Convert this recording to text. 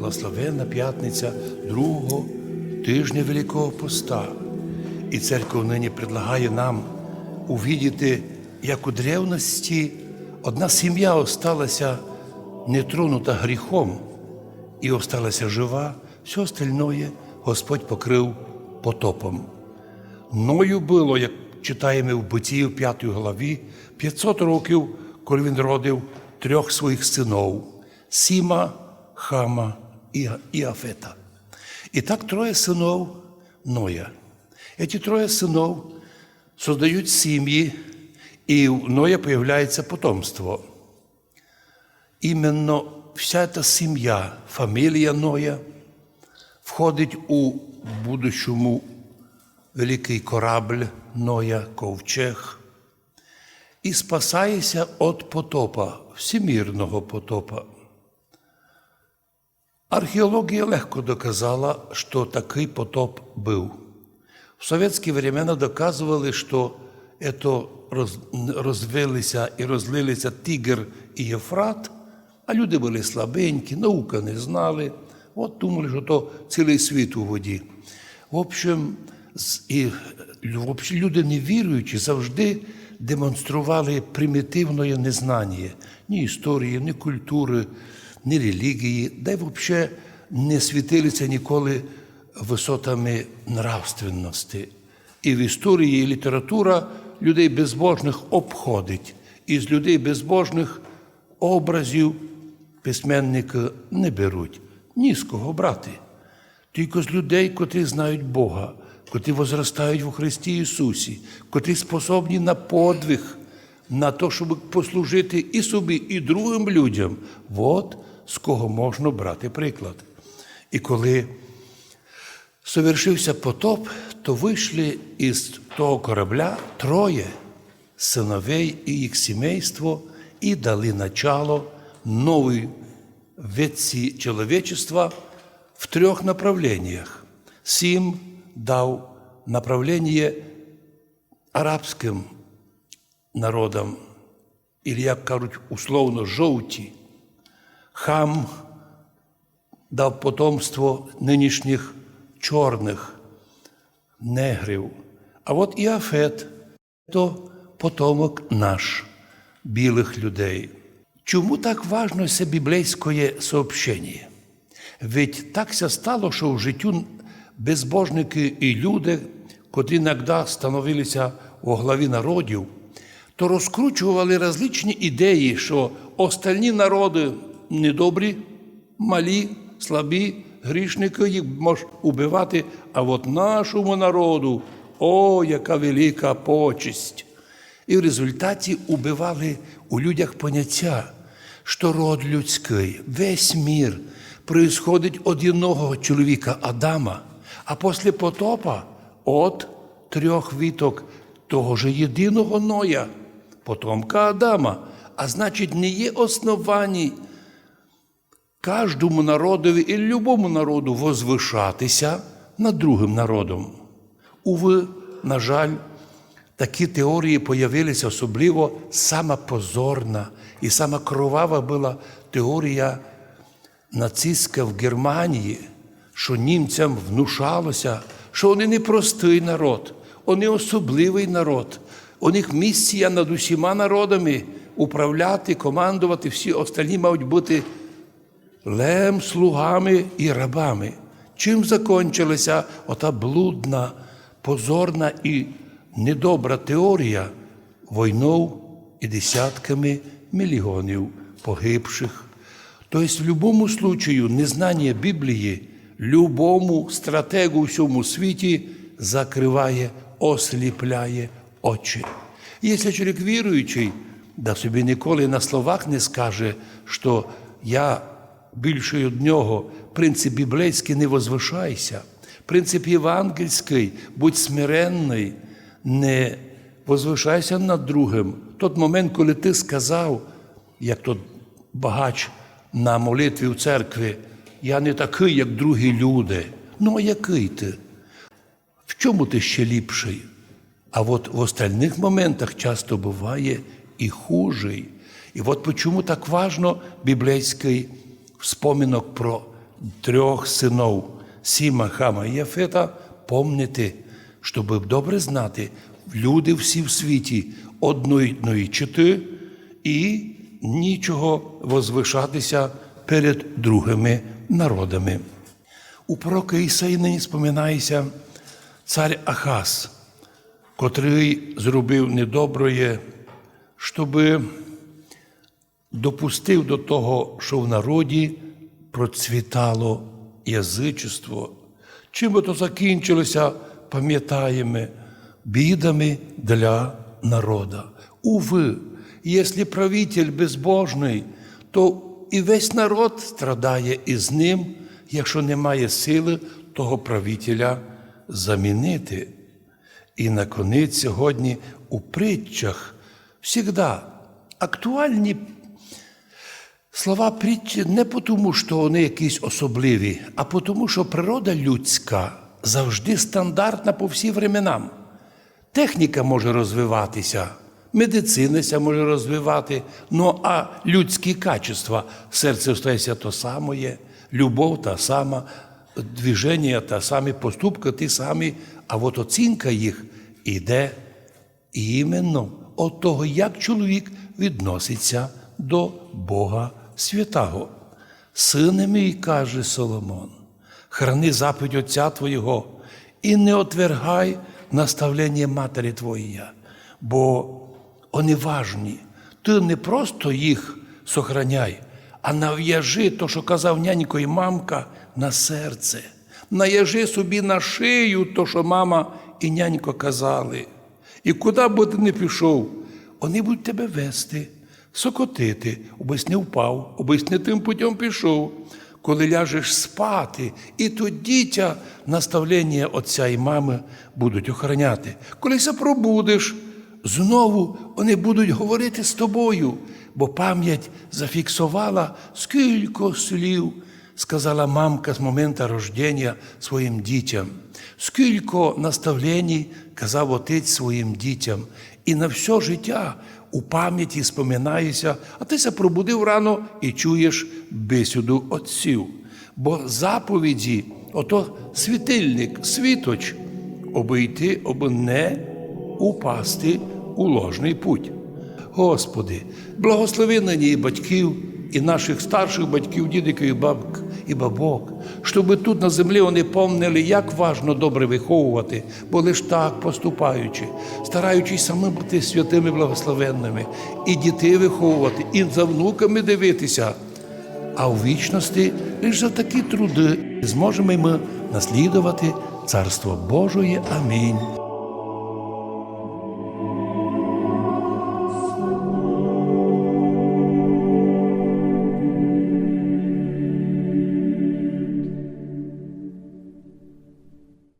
благословенна п'ятниця другого тижня Великого Поста. І церква нині предлагає нам увидіти, як у древності одна сім'я осталася нетронута гріхом і осталася жива, все остальное Господь покрив потопом. Ною було, як читаємо в Битії в 5 главі, 500 років, коли він родив трьох своїх синів Сіма, Хама і і так троє синів Ноя. Ці троє синів создають сім'ї, і в Ноя появляється потомство. Іменно вся ця сім'я, фамілія Ноя входить у будущому великий корабль Ноя, ковчег, і спасається від потопа, всемірного потопа. Археологія легко доказала, що такий потоп був. В совєтські времена доказували, що это розвилися і розлилися Тігр і Єфрат, а люди були слабенькі, наука не знали. От думали, що то цілий світ у воді. В общем, і люди невіруючі завжди демонстрували примітивне незнання ні історії, ні культури, ні релігії, де взагалі не світилися ніколи висотами нравственності. І в історії і література людей безбожних обходить. І з людей безбожних образів письменники не беруть. Ні з кого брати. Тільки з людей, котрі знають Бога, котрі возростають у Христі Ісусі, котрі способні на подвиг, на те, щоб послужити і собі, і другим людям. От з кого можна брати приклад. І коли совершився потоп, то вийшли із того корабля троє синовей і їх сімейство і дали начало новій ветці чоловічества в трьох направленнях. Сім дав направлення арабським народам, і, як кажуть, условно жовті. Хам дав потомство нинішніх чорних негрів. А от і Афет то потомок наш, білих людей. Чому так важно це біблейське сообщення? Ведь так ся стало, що в життю безбожники і люди, котрі іноді становилися у главі народів, то розкручували различні ідеї, що остальні народи недобрі, малі, слабі, грішники їх можуть убивати, а от нашому народу, о, яка велика почесть! І в результаті убивали у людях поняття, що род людський, весь мір происходить від одного чоловіка Адама, а після потопа от трьох віток того ж єдиного Ноя, потомка Адама. А значить, не є основані кожному народові і любому народу возвишатися над другим народом. Уви, на жаль, такі теорії появилися особливо сама позорна і сама кровава була теорія нацистська в Германії, що німцям внушалося, що вони не простий народ, вони особливий народ. У них місія над усіма народами управляти, командувати, всі остальні мають бути лем, слугами і рабами. Чим закончилася ота блудна, позорна і недобра теорія війною і десятками мільйонів погибших. Тобто, в будь-якому случаю незнання Біблії любому стратегу у всьому світі закриває, осліпляє очі. Якщо чоловік віруючий, да собі ніколи на словах не скаже, що я більше від нього, принцип біблейський не возвишайся, принцип євангельський, будь смиренний, не возвишайся над другим. Тот момент, коли ти сказав, як тот багач на молитві в церкві, я не такий, як другі люди. Ну, а який ти? В чому ти ще ліпший? А от в остальних моментах часто буває і хужий. І от чому так важно біблейський вспомінок про трьох синов Сіма, Хама і Яфета, помнити, щоб добре знати, люди всі в світі одної чити і нічого возвишатися перед другими народами. У пророка Ісаї нині споминається цар Ахаз, котрий зробив недоброє, щоби допустив до того, що в народі процвітало язичество. Чим би то закінчилося, пам'ятаємо, бідами для народа. Уви, якщо правитель безбожний, то і весь народ страдає із ним, якщо немає сили того правителя замінити. І наконець сьогодні у притчах завжди актуальні слова притчі не тому, що вони якісь особливі, а тому, що природа людська завжди стандартна по всі временам. Техніка може розвиватися, медицина може розвивати, ну а людські качества, серце остається то самое, любов та сама, движення та самі, поступки ті самі, а от оцінка їх іде іменно від того, як чоловік відноситься до Бога святого. Сине мій, каже Соломон, храни заповідь Отця Твого і не отвергай наставлення матері Твоєї, бо вони важні. Ти не просто їх сохраняй, а нав'яжи то, що казав нянько і мамка, на серце. Наяжи собі на шию то, що мама і нянько казали. І куди би ти не пішов, вони будуть тебе вести, сокотити, обись не впав, обись не тим путем пішов. Коли ляжеш спати, і тоді тя наставлення отця і мами будуть охороняти. Коли се пробудеш, знову вони будуть говорити з тобою, бо пам'ять зафіксувала скільки слів, сказала мамка з моменту рождення своїм дітям, скільки наставлень казав отець своїм дітям, і на все життя у пам'яті споминаєшся, а ти се пробудив рано і чуєш бесіду отців. Бо заповіді, ото світильник, світоч, обійти, аби не упасти у ложний путь. Господи, благослови на ній батьків і наших старших батьків, дідиків і бабок і бабок, щоб тут на землі вони помнили, як важно добре виховувати, бо лиш так поступаючи, стараючись самим бути святими благословенними, і дітей виховувати, і за внуками дивитися. А у вічності лише за такі труди зможемо ми наслідувати Царство Божої. Амінь.